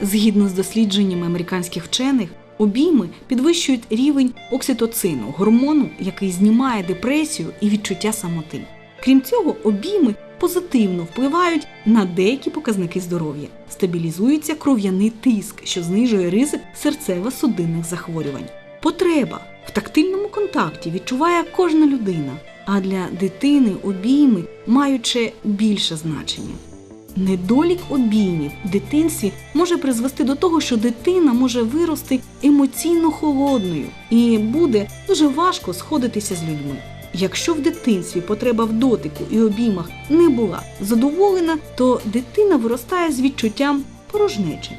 Згідно з дослідженнями американських вчених, обійми підвищують рівень окситоцину, гормону, який знімає депресію і відчуття самоти. Крім цього, обійми позитивно впливають на деякі показники здоров'я. Стабілізується кров'яний тиск, що знижує ризик серцево-судинних захворювань. Потреба в тактильному контакті відчуває кожна людина, а для дитини обійми ще більше значення. Недолік обіймів в дитинстві може призвести до того, що дитина може вирости емоційно холодною і буде дуже важко сходитися з людьми. Якщо в дитинстві потреба в дотику і обіймах не була задоволена, то дитина виростає з відчуттям порожнечі.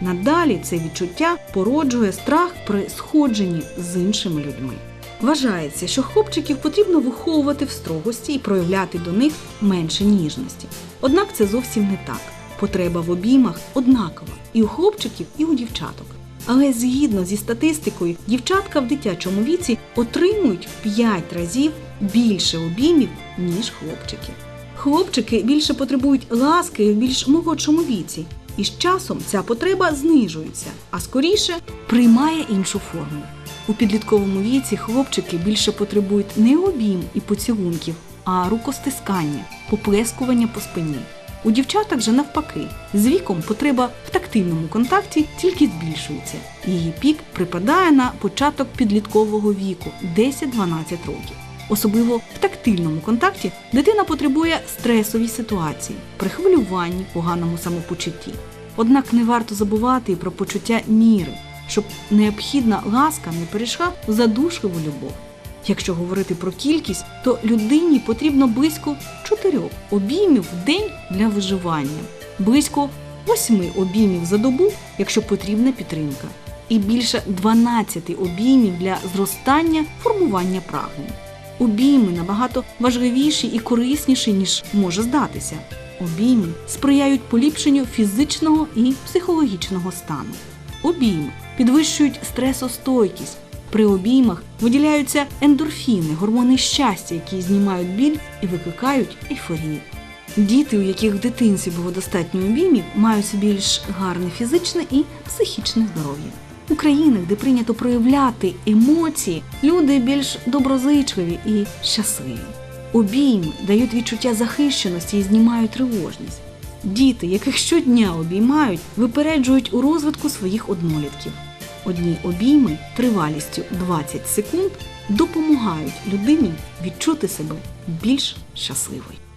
Надалі це відчуття породжує страх при сходженні з іншими людьми. Вважається, що хлопчиків потрібно виховувати в строгості і проявляти до них менше ніжності. Однак це зовсім не так. Потреба в обіймах однакова і у хлопчиків, і у дівчаток. Але згідно зі статистикою, дівчатка в дитячому віці отримують в 5 разів більше обіймів, ніж хлопчики. Хлопчики більше потребують ласки в більш молодшому віці, і з часом ця потреба знижується, а скоріше приймає іншу форму. У підлітковому віці хлопчики більше потребують не обійм і поцілунків, а рукостискання, поплескування по спині. У дівчаток же навпаки, з віком потреба в тактильному контакті тільки збільшується. Її пік припадає на початок підліткового віку 10-12 років. Особливо в тактильному контакті дитина потребує стресовій ситуації, при хвилюванні, поганому самопочутті. Однак не варто забувати і про почуття міри, щоб необхідна ласка не перейшла в задушливу любов. Якщо говорити про кількість, то людині потрібно близько 4 обіймів в день для виживання, близько 8 обіймів за добу, якщо потрібна підтримка, і більше 12 обіймів для зростання, формування прагнень. Обійми набагато важливіші і корисніші, ніж може здатися. Обійми сприяють поліпшенню фізичного і психологічного стану. Обійми підвищують стресостойкість. При обіймах виділяються ендорфіни, гормони щастя, які знімають біль і викликають ейфорію. Діти, у яких в дитинстві було достатньо обіймів, мають більш гарне фізичне і психічне здоров'я. У країнах, де прийнято проявляти емоції, люди більш доброзичливі і щасливі. Обійми дають відчуття захищеності і знімають тривожність. Діти, яких щодня обіймають, випереджують у розвитку своїх однолітків. Одні обійми тривалістю 20 секунд допомагають людині відчути себе більш щасливою.